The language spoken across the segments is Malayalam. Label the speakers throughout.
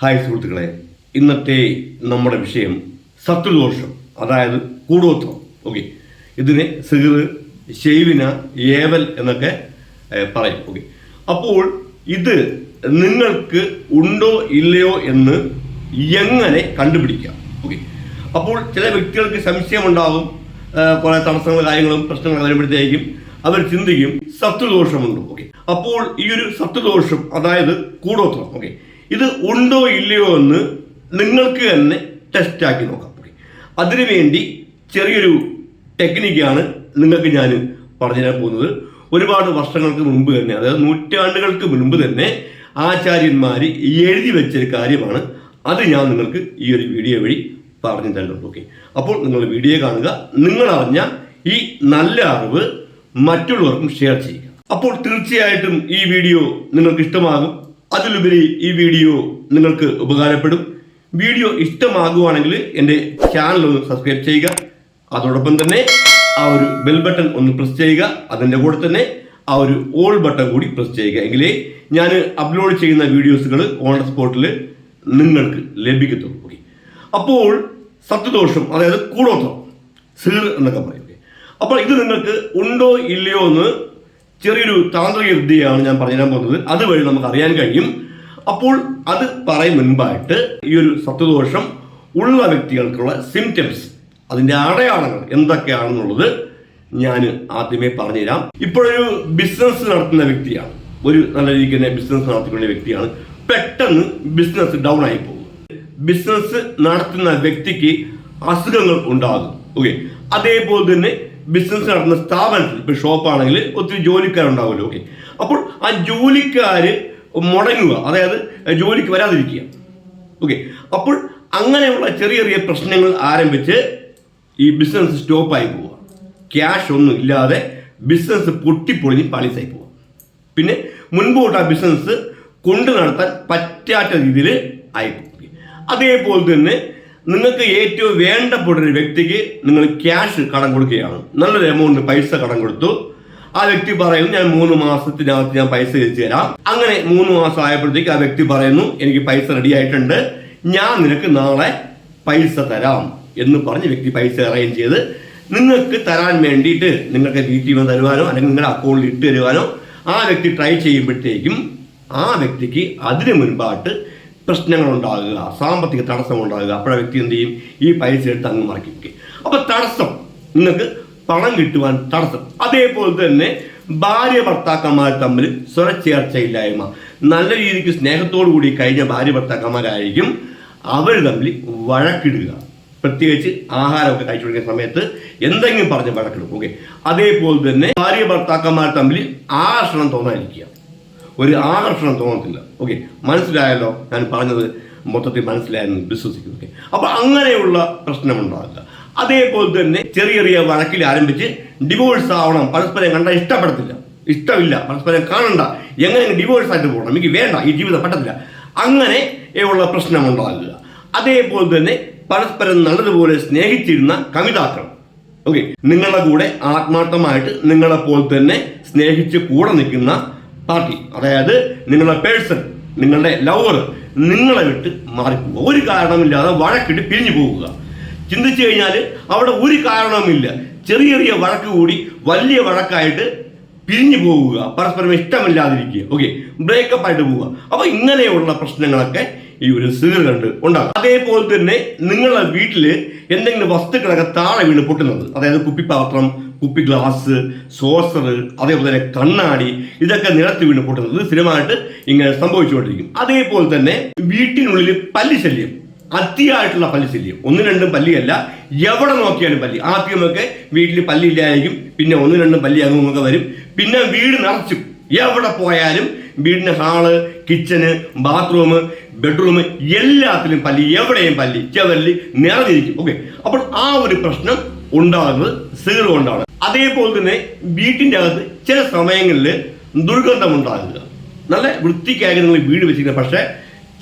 Speaker 1: ഹായ് സുഹൃത്തുക്കളെ ഇന്നത്തെ നമ്മുടെ വിഷയം സത്വദോഷം അതായത് കൂടോത്രം. ഓക്കെ. ഇതിനെ സിഗർ ഷെയ്വിന ഏവൽ എന്നൊക്കെ പറയും. ഓക്കെ. അപ്പോൾ ഇത് നിങ്ങൾക്ക് ഉണ്ടോ ഇല്ലയോ എന്ന് എങ്ങനെ കണ്ടുപിടിക്കാം? ഓക്കെ. അപ്പോൾ ചില വ്യക്തികൾക്ക് സംശയമുണ്ടാകും കുറേ തടസ്സങ്ങളും കാര്യങ്ങളും പ്രശ്നങ്ങളും വരുമ്പോഴത്തേക്കും അവർ ചിന്തിക്കും സത്വദോഷമുണ്ടോ? ഓക്കെ. അപ്പോൾ ഈ ഒരു സത്വദോഷം അതായത് കൂടോത്രം. ഓക്കെ. ഇത് ഉണ്ടോ ഇല്ലയോ എന്ന് നിങ്ങൾക്ക് തന്നെ ടെസ്റ്റ് ആക്കി നോക്കാം. പൊടി അതിനുവേണ്ടി ചെറിയൊരു ടെക്നിക്കാണ് നിങ്ങൾക്ക് ഞാൻ പറഞ്ഞു തരാൻ പോകുന്നത്. ഒരുപാട് വർഷങ്ങൾക്ക് മുമ്പ് തന്നെ അതായത് നൂറ്റാണ്ടുകൾക്ക് മുൻപ് തന്നെ ആചാര്യന്മാർ എഴുതി വെച്ചൊരു കാര്യമാണ്. അത് ഞാൻ നിങ്ങൾക്ക് ഈ ഒരു വീഡിയോ വഴി പറഞ്ഞു തരുന്നുണ്ട്. ഓക്കെ അപ്പോൾ നിങ്ങൾ വീഡിയോ കാണുക. നിങ്ങൾ അറിഞ്ഞ ഈ നല്ല അറിവ് മറ്റുള്ളവർക്കും ഷെയർ ചെയ്യുക. അപ്പോൾ തീർച്ചയായിട്ടും ഈ വീഡിയോ നിങ്ങൾക്ക് ഇഷ്ടമാകും. അതിലുപരി ഈ വീഡിയോ നിങ്ങൾക്ക് ഉപകാരപ്പെടും. വീഡിയോ ഇഷ്ടമാകുവാണെങ്കിൽ എന്റെ ചാനൽ ഒന്ന് സബ്സ്ക്രൈബ് ചെയ്യുക. അതോടൊപ്പം തന്നെ ആ ഒരു ബെൽ ബട്ടൺ ഒന്ന് പ്രസ് ചെയ്യുക. അതിന്റെ കൂടെ തന്നെ ആ ഒരു ഓൾ ബട്ടൺ കൂടി പ്രസ് ചെയ്യുക. എങ്കിലേ ഞാൻ അപ്ലോഡ് ചെയ്യുന്ന വീഡിയോസുകൾ ഓൺ സ്പോട്ടിൽ നിങ്ങൾക്ക് ലഭിക്കത്തുള്ളൂ. ഓക്കെ അപ്പോൾ സത്യദോഷം അതായത് കൂടോത്രം സീർ എന്നൊക്കെ പറയും. അപ്പോൾ ഇത് നിങ്ങൾക്ക് ഉണ്ടോ ഇല്ലയോ എന്ന് ചെറിയൊരു താന്ത്രിക വിദ്യയാണ് ഞാൻ പറഞ്ഞുതരാൻ പോകുന്നത്. അതുവഴി നമുക്ക് അറിയാൻ കഴിയും. അപ്പോൾ അത് പറയും മുൻപായിട്ട് ഈ ഒരു സത്യദോഷം ഉള്ള വ്യക്തികൾക്കുള്ള സിംറ്റംസ് അതിന്റെ അടയാളങ്ങൾ എന്തൊക്കെയാണെന്നുള്ളത് ഞാൻ ആദ്യമേ പറഞ്ഞുതരാം. ഇപ്പോഴൊരു ബിസിനസ് നടത്തുന്ന വ്യക്തിയാണ്. ഒരു നല്ല രീതിക്ക് തന്നെ ബിസിനസ് നടത്തിക്കൊണ്ട വ്യക്തിയാണ്. പെട്ടെന്ന് ബിസിനസ് ഡൗൺ ആയി പോകും. ബിസിനസ് നടത്തുന്ന വ്യക്തിക്ക് അസുഖങ്ങൾ ഉണ്ടാകും. ഓക്കെ അതേപോലെ തന്നെ ബിസിനസ് നടത്തുന്ന സ്ഥാപനത്തിൽ ഇപ്പൊ ഷോപ്പാണെങ്കിൽ ഒത്തിരി ജോലിക്കാരുണ്ടാവുമല്ലോ. ഓക്കെ അപ്പോൾ ആ ജോലിക്കാർ മുടങ്ങുക അതായത് ജോലിക്ക് വരാതിരിക്കുക. ഓക്കെ അപ്പോൾ അങ്ങനെയുള്ള ചെറിയ ചെറിയ പ്രശ്നങ്ങൾ ആരംഭിച്ച് ഈ ബിസിനസ് സ്റ്റോപ്പായി പോവുക. ക്യാഷ് ഒന്നും ഇല്ലാതെ ബിസിനസ് പൊട്ടിപ്പൊളിഞ്ഞ് പാളീസായി പോവുക. പിന്നെ മുൻപോട്ട് ആ ബിസിനസ് കൊണ്ടു നടത്താൻ പറ്റാത്ത രീതിയിൽ ആയിപ്പോയി അതേപോലെ തന്നെ നിങ്ങൾക്ക് ഏറ്റവും വേണ്ടപ്പെട്ട ഒരു വ്യക്തിക്ക് നിങ്ങൾ ക്യാഷ് കടം കൊടുക്കുകയാണ്. നല്ലൊരു എമൗണ്ട് പൈസ കടം കൊടുത്തു. ആ വ്യക്തി പറയുന്നു ഞാൻ മൂന്ന് മാസത്തിനകത്ത് ഞാൻ പൈസ തിരിച്ചു തരാം. അങ്ങനെ മൂന്ന് മാസം ആയപ്പോഴത്തേക്ക് ആ വ്യക്തി പറയുന്നു എനിക്ക് പൈസ റെഡി ആയിട്ടുണ്ട്. ഞാൻ നിനക്ക് നാളെ പൈസ തരാം. എന്ന് പറഞ്ഞ് വ്യക്തി പൈസ അറേഞ്ച് ചെയ്ത് നിങ്ങൾക്ക് തരാൻ വേണ്ടിയിട്ട് നിങ്ങൾക്ക് വീട്ടിൽ വന്ന് തരുവാനോ അല്ലെങ്കിൽ നിങ്ങളുടെ അക്കൗണ്ടിൽ ഇട്ട് തരുവാനോ ആ വ്യക്തി ട്രൈ ചെയ്യുമ്പോഴത്തേക്കും ആ വ്യക്തിക്ക് അതിനു മുൻപായിട്ട് പ്രശ്നങ്ങൾ ഉണ്ടാകുക സാമ്പത്തിക തടസ്സം ഉണ്ടാകുക അപ്പോഴ വ്യക്തി എന്ത് ചെയ്യും? ഈ പൈസ എടുത്ത് അങ്ങ് മറക്കി വയ്ക്കുക അപ്പൊ തടസ്സം നിങ്ങൾക്ക് പണം കിട്ടുവാൻ തടസ്സം. അതേപോലെ തന്നെ ഭാര്യ ഭർത്താക്കന്മാർ തമ്മിൽ സ്വരച്ചേർച്ചയില്ലായ്മ. നല്ല രീതിക്ക് സ്നേഹത്തോടു കൂടി കഴിഞ്ഞ ഭാര്യ ഭർത്താക്കന്മാരായിരിക്കും അവർ തമ്മിൽ വഴക്കിടുക. പ്രത്യേകിച്ച് ആഹാരമൊക്കെ കഴിച്ചു കൊടുക്കുന്ന സമയത്ത് എന്തെങ്കിലും പറഞ്ഞ് വഴക്കിടും. ഓക്കെ അതേപോലെ തന്നെ ഭാര്യ ഭർത്താക്കന്മാർ തമ്മിൽ ആകർഷണം തോന്നാതിരിക്കുക ഒരു ആകർഷണം തോന്നത്തില്ല. ഓക്കെ മനസ്സിലായല്ലോ? ഞാൻ പറഞ്ഞത് മൊത്തത്തിൽ മനസ്സിലായെന്ന് വിശ്വസിക്കുന്നു. ഓക്കെ അപ്പൊ അങ്ങനെയുള്ള പ്രശ്നമുണ്ടാകില്ല അതേപോലെ തന്നെ ചെറിയ ചെറിയ വഴക്കിൽ ആരംഭിച്ച് ഡിവോഴ്സ് ആവണം പരസ്പരം കണ്ടാൽ ഇഷ്ടപ്പെടത്തില്ല. ഇഷ്ടമില്ല. പരസ്പരം കാണണ്ട. എങ്ങനെ ഡിവോഴ്സ് ആയിട്ട് പോകണം. എനിക്ക് വേണ്ട. ഈ ജീവിതം പറ്റത്തില്ല. അങ്ങനെ ഉള്ള പ്രശ്നമുണ്ടാകില്ല അതേപോലെ തന്നെ പരസ്പരം നല്ലതുപോലെ സ്നേഹിച്ചിരുന്ന കവിതാക്കൾ. ഓക്കെ നിങ്ങളുടെ കൂടെ ആത്മാർത്ഥമായിട്ട് നിങ്ങളെ പോലെ തന്നെ സ്നേഹിച്ച് കൂടെ നിൽക്കുന്ന പാർട്ടി. അതായത് നിങ്ങളുടെ പേഴ്സൺ നിങ്ങളുടെ ലവർ നിങ്ങളെ വിട്ട് മാറിപ്പോവുക ഒരു കാരണമില്ലാതെ വഴക്കിട്ട് പിരിഞ്ഞു പോവുക ചിന്തിച്ചു കഴിഞ്ഞാൽ അവിടെ ഒരു കാരണവുമില്ല. ചെറിയ ചെറിയ വഴക്ക് കൂടി വലിയ വഴക്കായിട്ട് പിരിഞ്ഞു പോവുക പരസ്പരം ഇഷ്ടമില്ലാതിരിക്കുക. ഓക്കെ ബ്രേക്കപ്പ് ആയിട്ട് പോവുക. അപ്പോൾ ഇങ്ങനെയുള്ള പ്രശ്നങ്ങളൊക്കെ ഈ ഒരു സീർ കണ്ട് ഉണ്ടാകും അതേപോലെ തന്നെ നിങ്ങളുടെ വീട്ടിൽ എന്തെങ്കിലും വസ്തുക്കളൊക്കെ താഴെ വീണ് പൊട്ടുന്നത്. അതായത് കുപ്പിപ്പാത്രം കുപ്പി ഗ്ലാസ് സോസർ അതേപോലെ കണ്ണാടി ഇതൊക്കെ നിലത്ത് വീണ് പൊട്ടുന്നത് സ്ഥിരമായിട്ട് ഇങ്ങനെ സംഭവിച്ചുകൊണ്ടിരിക്കും. അതേപോലെ തന്നെ വീട്ടിനുള്ളിൽ പല്ലിശല്യം. അതിയായിട്ടുള്ള പല്ലിശല്യം. ഒന്നും രണ്ടും പല്ലിയല്ല എവിടെ നോക്കിയാലും പല്ലി. ആദ്യമൊക്കെ വീട്ടിൽ പല്ലില്ലായിരിക്കും പിന്നെ ഒന്നും രണ്ടും പല്ലി അങ്ങുമൊക്കെ വരും. പിന്നെ വീട് നിറച്ചും. എവിടെ പോയാലും വീടിന്റെ ഹാൾ കിച്ചന് ബാത്റൂം ബെഡ്റൂം എല്ലാത്തിലും പല്ലി എവിടെയും പല്ലി ചെവല്ലി നിറഞ്ഞിരിക്കും. ഓക്കെ അപ്പോൾ ആ ഒരു പ്രശ്നം ഉണ്ടാകുന്നത് സീറോ കൊണ്ടാണ്. അതേപോലെ തന്നെ വീട്ടിന്റെ അകത്ത് ചില സമയങ്ങളിൽ ദുർഗന്ധം ഉണ്ടാകുക നല്ല വൃത്തിക്കായി നിങ്ങൾ വീട് വെച്ചിരിക്കുന്നത് പക്ഷേ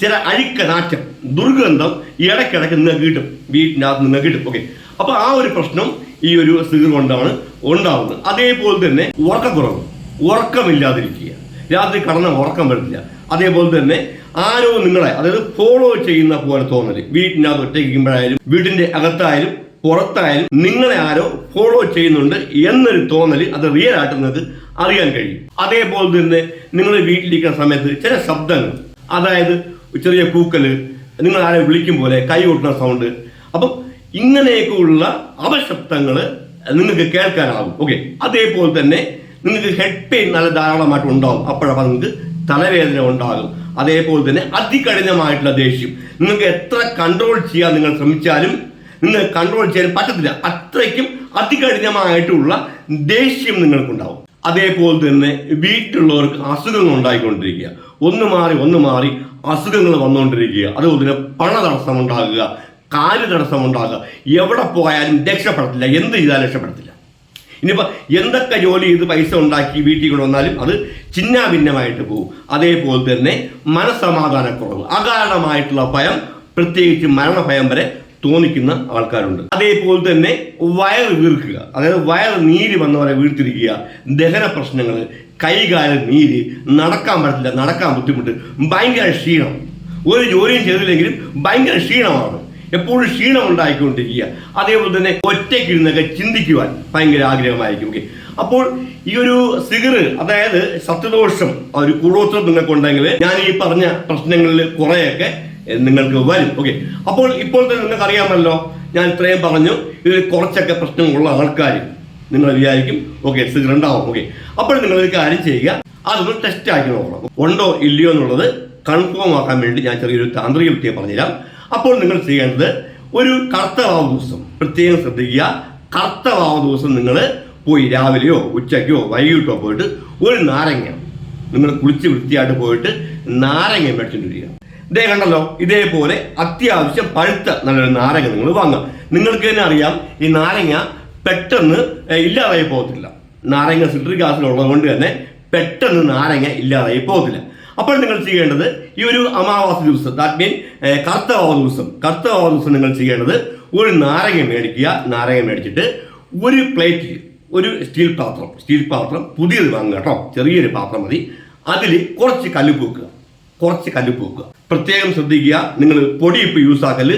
Speaker 1: ചില അഴുക്ക നാറ്റം ദുർഗന്ധം ഇടയ്ക്കിടയ്ക്ക് നിങ്ങൾക്ക് കിട്ടും. വീട്ടിനകത്ത് നിങ്ങൾക്ക് കിട്ടും. ഓക്കെ അപ്പോൾ ആ ഒരു പ്രശ്നം ഈ ഒരു സീർ കൊണ്ടാണ് ഉണ്ടാവുന്നത് അതേപോലെ തന്നെ ഉറക്കക്കുറവ്. ഉറക്കമില്ലാതിരിക്കുക. രാത്രി കടന്ന ഉറക്കം വരുന്നില്ല അതേപോലെ തന്നെ ആരോ നിങ്ങളെ അതായത് ഫോളോ ചെയ്യുന്ന പോലെ തോന്നൽ. വീട്ടിനകത്ത് ഒറ്റയ്ക്കുമ്പോഴായാലും വീടിന്റെ അകത്തായാലും പുറത്തായാലും നിങ്ങളെ ആരോ ഫോളോ ചെയ്യുന്നുണ്ട് എന്നൊരു തോന്നൽ അത് റിയൽ നിങ്ങൾക്ക് അറിയാൻ കഴിയും. അതേപോലെ തന്നെ നിങ്ങൾ വീട്ടിലിരിക്കുന്ന സമയത്ത് ചില ശബ്ദങ്ങൾ അതായത് ചെറിയ പൂക്കൽ നിങ്ങൾ ആരെ വിളിക്കും പോലെ കൈ കൊട്ടുന്ന സൗണ്ട് അപ്പം ഇങ്ങനെയൊക്കെയുള്ള അവശബ്ദങ്ങൾ നിങ്ങൾക്ക് കേൾക്കാനാകും ഓക്കെ അതേപോലെ തന്നെ നിങ്ങൾക്ക് ഹെഡ് പെയിൻ നല്ല ധാരാളമായിട്ട് ഉണ്ടാകും അപ്പോഴപ്പോൾ നിങ്ങൾക്ക് തലവേദന ഉണ്ടാകും. അതേപോലെ തന്നെ അതികഠിനമായിട്ടുള്ള ദേഷ്യം. നിങ്ങൾക്ക് എത്ര കൺട്രോൾ ചെയ്യാൻ നിങ്ങൾ ശ്രമിച്ചാലും നിങ്ങൾ കൺട്രോൾ ചെയ്യാൻ പറ്റത്തില്ല. അത്രയ്ക്കും അതികഠിനമായിട്ടുള്ള ദേഷ്യം നിങ്ങൾക്കുണ്ടാവും. അതേപോലെ തന്നെ വീട്ടിലുള്ളവർക്ക് അസുഖങ്ങൾ ഉണ്ടായിക്കൊണ്ടിരിക്കുക. ഒന്ന് മാറി ഒന്ന് മാറി അസുഖങ്ങൾ വന്നുകൊണ്ടിരിക്കുക. അതുപോലെ തന്നെ പണ തടസ്സം ഉണ്ടാകുക കാൽ തടസ്സം ഉണ്ടാകുക. എവിടെ പോയാലും രക്ഷപ്പെടത്തില്ല. എന്ത് ചെയ്താലും രക്ഷപ്പെടത്തില്ല. ഇനിയിപ്പോൾ എന്തൊക്കെ ജോലി ചെയ്ത് പൈസ ഉണ്ടാക്കി വീട്ടിൽ കൊണ്ടുവന്നാലും അത് ചിന്നാഭിന്നമായിട്ട് പോകും. അതേപോലെ തന്നെ മനസമാധാനക്കുറവ് അകാരണമായിട്ടുള്ള ഭയം പ്രത്യേകിച്ച് മരണഭയം വരെ തോന്നിക്കുന്ന ആൾക്കാരുണ്ട്. അതേപോലെ തന്നെ വയറ് വീർക്കുക അതായത് വയറ് നീര് വന്നവരെ വീർത്തിരിക്കുക ദഹന പ്രശ്നങ്ങൾ കൈകാല നീര് നടക്കാൻ പറ്റില്ല നടക്കാൻ ബുദ്ധിമുട്ട് ഭയങ്കര ക്ഷീണം. ഒരു ജോലിയും ചെയ്തില്ലെങ്കിലും ഭയങ്കര ക്ഷീണമാണ്. എപ്പോഴും ക്ഷീണം ഉണ്ടായിക്കൊണ്ടിരിക്കുക അതേപോലെ തന്നെ ഒറ്റയ്ക്ക് ഇരുന്നൊക്കെ ചിന്തിക്കുവാൻ ഭയങ്കര ആഗ്രഹമായിരിക്കും. ഓക്കെ അപ്പോൾ ഈ ഒരു സിഗറ് അതായത് സത്യദോഷം ഒരു കൂടോത്രം നിങ്ങൾക്കുണ്ടെങ്കിൽ ഞാൻ ഈ പറഞ്ഞ പ്രശ്നങ്ങളിൽ കുറേയൊക്കെ നിങ്ങൾക്ക് വരും. ഓക്കെ അപ്പോൾ ഇപ്പോൾ തന്നെ നിങ്ങൾക്ക് അറിയാമല്ലോ ഞാൻ ഇത്രയും പറഞ്ഞു. ഇതിൽ കുറച്ചൊക്കെ പ്രശ്നങ്ങളുള്ള ആൾക്കാർ നിങ്ങൾ വിചാരിക്കും ഓക്കെ സിഗർ ഉണ്ടാവും. ഓക്കെ അപ്പോൾ നിങ്ങൾ ഒരു കാര്യം ചെയ്യുക അതൊന്ന് ടെസ്റ്റ് ആക്കി നോക്കണം. ഉണ്ടോ ഇല്ലയോ എന്നുള്ളത് കൺഫേം ആക്കാൻ വേണ്ടി ഞാൻ ചെറിയൊരു താന്ത്രിക വിദ്യ പറഞ്ഞുതരാം. അപ്പോൾ നിങ്ങൾ ചെയ്യേണ്ടത് ഒരു കർത്തവാവ് ദിവസം. പ്രത്യേകം ശ്രദ്ധിക്കുക. കർത്തവാവ് ദിവസം നിങ്ങൾ പോയി രാവിലെയോ ഉച്ചയ്ക്കോ വൈകിട്ടോ പോയിട്ട് ഒരു നാരങ്ങ നിങ്ങൾ കുളിച്ച് വൃത്തിയായിട്ട് പോയിട്ട് നാരങ്ങ മേടിച്ചിട്ട് വരിക ഇതേ കണ്ടല്ലോ ഇതേപോലെ അത്യാവശ്യം പഴുത്ത നല്ലൊരു നാരങ്ങ നിങ്ങൾ വാങ്ങുക. നിങ്ങൾക്ക് തന്നെ അറിയാം ഈ നാരങ്ങ പെട്ടെന്ന് ഇല്ലാതായി പോകത്തില്ല. നാരങ്ങ സിട്രിക് ആസിഡ് ഉള്ളത് കൊണ്ട് തന്നെ പെട്ടെന്ന് നാരങ്ങ ഇല്ലാതായി പോകത്തില്ല. അപ്പോൾ നിങ്ങൾ ചെയ്യേണ്ടത് ഈ ഒരു അമാവാസി ദിവസം ദാറ്റ് മീൻ കർത്തവ ദിവസം. കർത്തവ ദിവസം നിങ്ങൾ ചെയ്യേണ്ടത് ഒരു നാരങ്ങ മേടിക്കുക. നാരങ്ങ മേടിച്ചിട്ട് ഒരു പ്ലേറ്റ് ഒരു സ്റ്റീൽ പാത്രം സ്റ്റീൽ പാത്രം പുതിയത് വാങ്ങുക കേട്ടോ. ചെറിയൊരു പാത്രം മതി. അതിൽ കുറച്ച് കല്ലുപ്പ് വെക്കുക. കുറച്ച് കല്ലുപ്പ് വെക്കുക. പ്രത്യേകം ശ്രദ്ധിക്കുക. നിങ്ങൾ പൊടി യൂസ് ആക്കൽ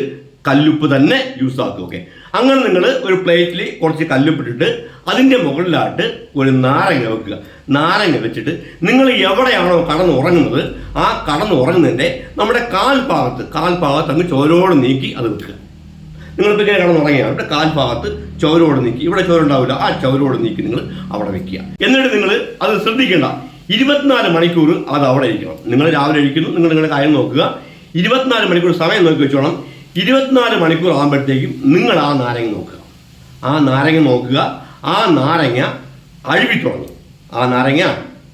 Speaker 1: കല്ലുപ്പ് തന്നെ യൂസ് ആക്കുക ഓക്കെ അങ്ങനെ നിങ്ങൾ ഒരു പ്ലേറ്റിൽ കുറച്ച് കല്ലുപ്പിട്ടിട്ട് അതിന്റെ മുകളിലായിട്ട് ഒരു നാരങ്ങ വെക്കുക. നാരങ്ങ വെച്ചിട്ട് നിങ്ങൾ എവിടെയാണോ കടന്ന് ഉറങ്ങുന്നത് ആ കടന്ന് ഉറങ്ങുന്നതിന്റെ നമ്മുടെ കാൽഭാഗത്ത് കാൽഭാഗത്ത് അങ്ങ് ചോരോട് നീക്കി അത് വെക്കുക. നിങ്ങളിപ്പോൾ ഇങ്ങനെ കടന്ന് ഉറങ്ങിയാണ് ഇവിടെ കാൽഭാഗത്ത് ചോരോട് നീക്കി ഇവിടെ ചോരുണ്ടാവില്ല ആ ചോരോട് നീക്കി നിങ്ങൾ അവിടെ വെക്കുക. എന്നിട്ട് നിങ്ങൾ അത് ശ്രദ്ധിക്കേണ്ട ഇരുപത്തിനാല് മണിക്കൂർ അത് അവിടെ ഇരിക്കണം. നിങ്ങൾ രാവിലെ ഇരിക്കുന്നു നിങ്ങൾ നിങ്ങളുടെ കാര്യം നോക്കുക. ഇരുപത്തിനാല് മണിക്കൂർ സമയം നോക്കി വെച്ചോണം. ഇരുപത്തിനാല് മണിക്കൂർ ആകുമ്പോഴത്തേക്കും നിങ്ങൾ ആ നാരങ്ങ നോക്കുക. ആ നാരങ്ങ നോക്കുക. ആ നാരങ്ങ അഴുവി തുടങ്ങും. ആ നാരങ്ങ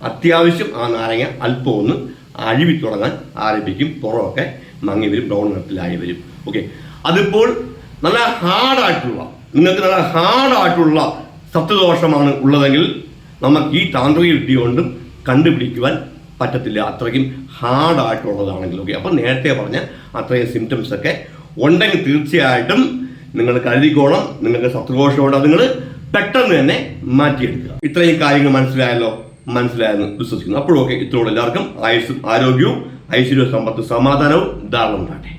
Speaker 1: അത്യാവശ്യം ആ നാരങ്ങ അല്പം ഒന്ന് അഴുവി തുടങ്ങാൻ ആരംഭിക്കും. പുറമൊക്കെ മങ്ങി വരും ബ്രൗൺ നിറത്തിലായി വരും. ഓക്കെ അതിപ്പോൾ നല്ല ഹാർഡായിട്ടുള്ള നിങ്ങൾക്ക് നല്ല ഹാർഡായിട്ടുള്ള സത്വദോഷമാണ് ഉള്ളതെങ്കിൽ നമുക്ക് ഈ താന്ത്രിക വിദ്യ കൊണ്ടും കണ്ടുപിടിക്കുവാൻ പറ്റത്തില്ല. അത്രയ്ക്കും ഹാർഡായിട്ടുള്ളതാണെങ്കിൽ ഓക്കെ അപ്പം നേരത്തെ പറഞ്ഞ അത്രയും സിംറ്റംസ് ഒക്കെ ഉണ്ടെങ്കിൽ തീർച്ചയായിട്ടും നിങ്ങൾ കരുതിക്കോണം നിങ്ങൾക്ക് ശത്രുഘോഷമുണ്ട് നിങ്ങൾ പെട്ടെന്ന് തന്നെ മാറ്റിയെടുക്കുക. ഇത്രയും കാര്യങ്ങൾ മനസ്സിലായല്ലോ? മനസ്സിലായെന്ന് വിശ്വസിക്കുന്നു. അപ്പോഴൊക്കെ ഇത്രയോടെ എല്ലാവർക്കും ആയുസ്സും ആരോഗ്യവും ഐശ്വര്യവും സമ്പത്തും സമാധാനവും ധാരണ ഉണ്ടാകട്ടെ.